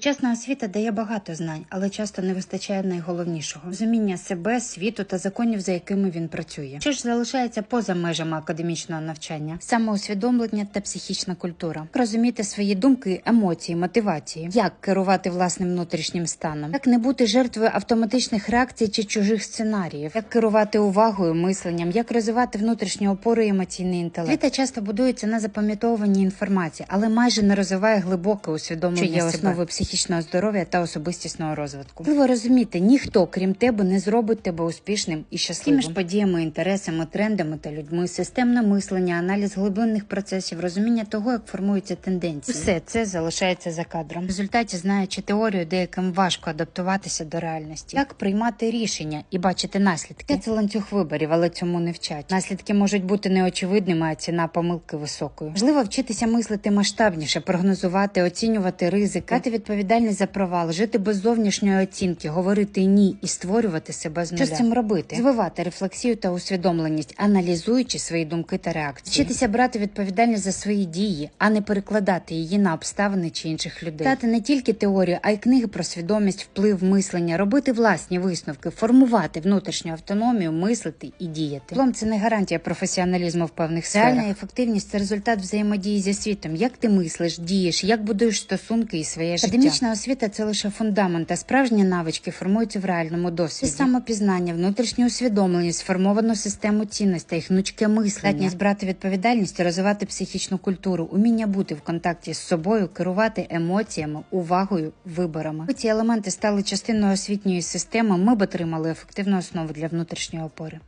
Чесна освіта дає багато знань, але часто не вистачає найголовнішого розуміння себе, світу та законів, за якими він працює. Що ж залишається поза межами академічного навчання, самоусвідомлення та психічна культура, розуміти свої думки, емоції, мотивації, як керувати власним внутрішнім станом, як не бути жертвою автоматичних реакцій чи чужих сценаріїв, як керувати увагою, мисленням, як розвивати внутрішню опору і емоційний інтелект. Освіта часто будується на запам'ятовуванні інформації, але майже не розвиває глибоке усвідомлення що є себе. основою психічного здоров'я та особистісного розвитку. Важливо розуміти, ніхто, крім тебе, не зробить тебе успішним і щасливим. Якими ж подіями, інтересами, трендами та людьми, системне мислення, аналіз глибинних процесів, розуміння того, як формуються тенденції. Все це залишається за кадром. В результаті, знаючи теорію, деяким важко адаптуватися до реальності, як приймати рішення і бачити наслідки. Це ланцюг виборів, але цьому не вчать. Наслідки можуть бути неочевидними, а ціна помилки високою. Важливо вчитися мислити масштабніше, прогнозувати, оцінювати ризики, брати відповідальність за провал, жити без зовнішньої оцінки, говорити ні і створювати себе з нуля. Що з цим робити? Звивати рефлексію та усвідомленість, аналізуючи свої думки та реакції. Вчитися брати відповідальність за свої дії, а не перекладати її на обставини чи інших людей. Дати не тільки теорію, а й книги про свідомість, вплив, мислення, робити власні висновки, формувати внутрішню автономію, мислити і діяти. Диплом – це не гарантія професіоналізму в певних сферах. Реальна ефективність це результат взаємодії зі світом. Як ти мислиш, дієш, як будуєш стосунки і своє життя. Академічна освіта це лише фундамент, а справжні навички формуються в реальному досвіді. Це самопізнання, внутрішню усвідомленість, сформовану систему цінностей, гнучке мислення, здатність брати відповідальність, розвивати психічну культуру, уміння бути в контакті з собою, керувати емоціями, увагою, виборами. Ці елементи стали частиною освітньої системи. Ми б отримали ефективну основу для внутрішньої опори.